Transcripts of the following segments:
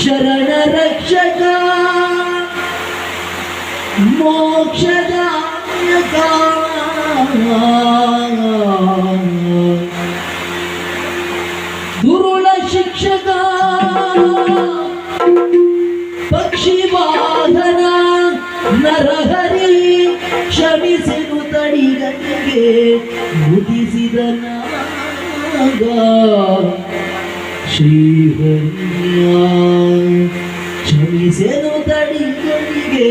ಶರಣ ರಕ್ಷಕ ಮೋಕ್ಷದಾಯಕ ಗುರುಳ ಶಿಕ್ಷಕ ಪಕ್ಷಿವಾದನ ನರಹರಿ ಕ್ಷಮಿಸಿರು ತಡಿಗನಿಗೆ ಮುಗಿಸಿದ ನಾಗ. ಶ್ರೀಹರಿಸೇನು ತಡಿಗಳಿಗೆ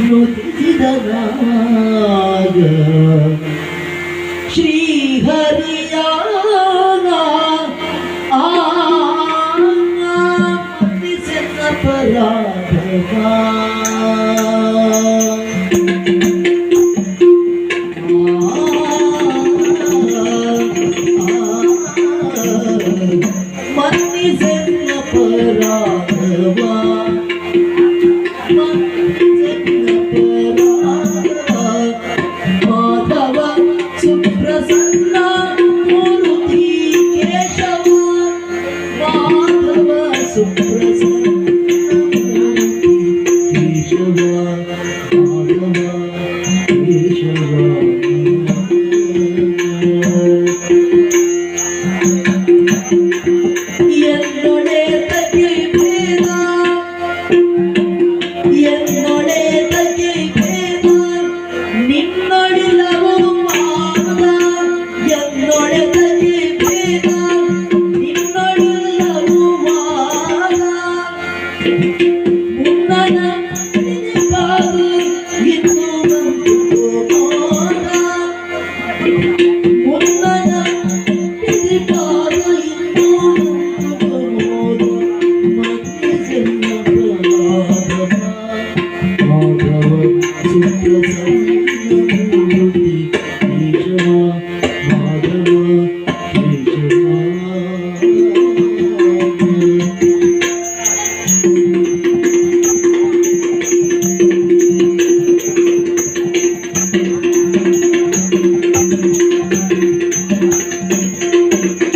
ನುತಿಸಿದನಾಗ ಶ್ರೀಹರಿಯ pitch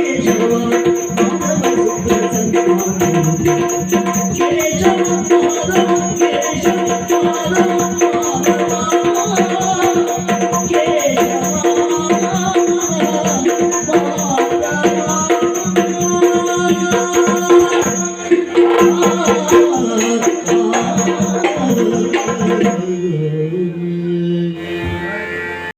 Hey,